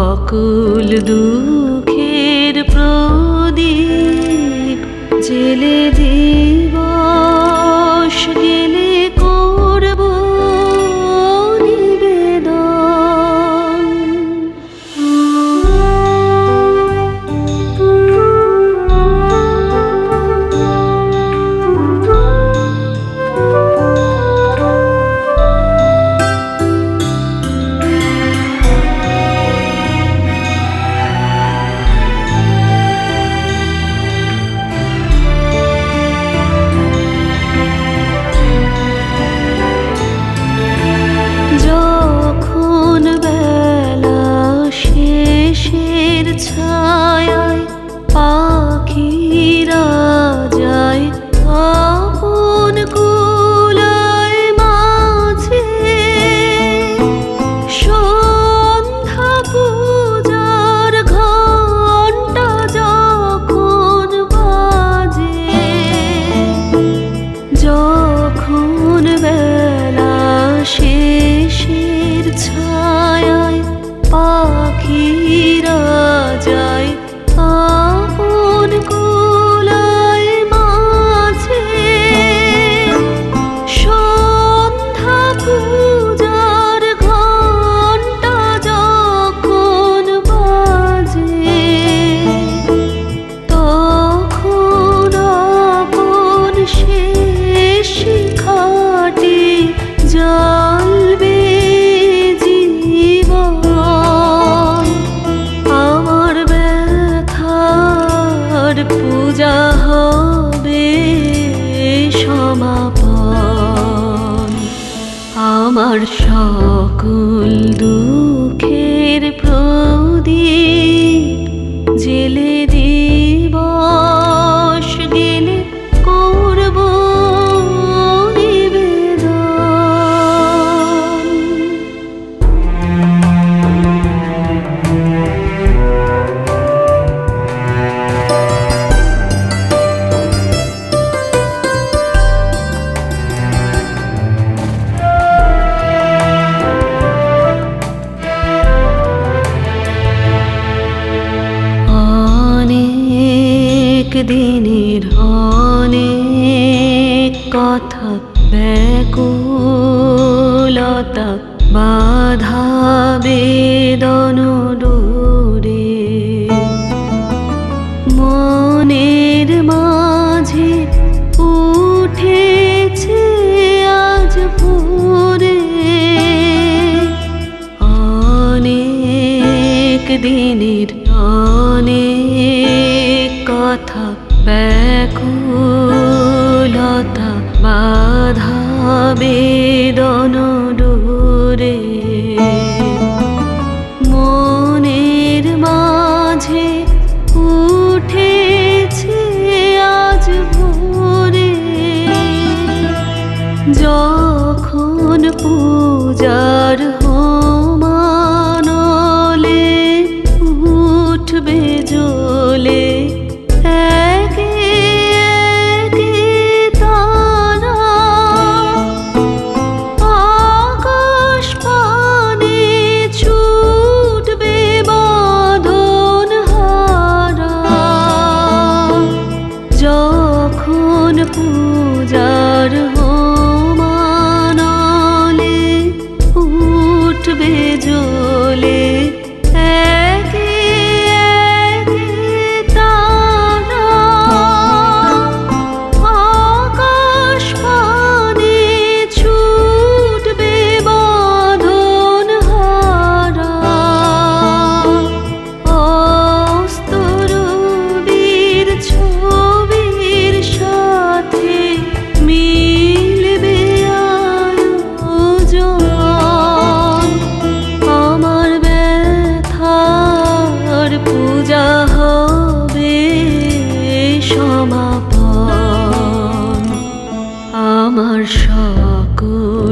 সকল দুঃখ সকল কথা ব্যাকুলতা বাধা বেদন দূরে। মনের মাঝে উঠেছে আজ ভোরে। অনেক দিনের অনেক কথা মাঝে উঠেছে আজ ভোরে। যখন পূজার হোমানলে উঠবে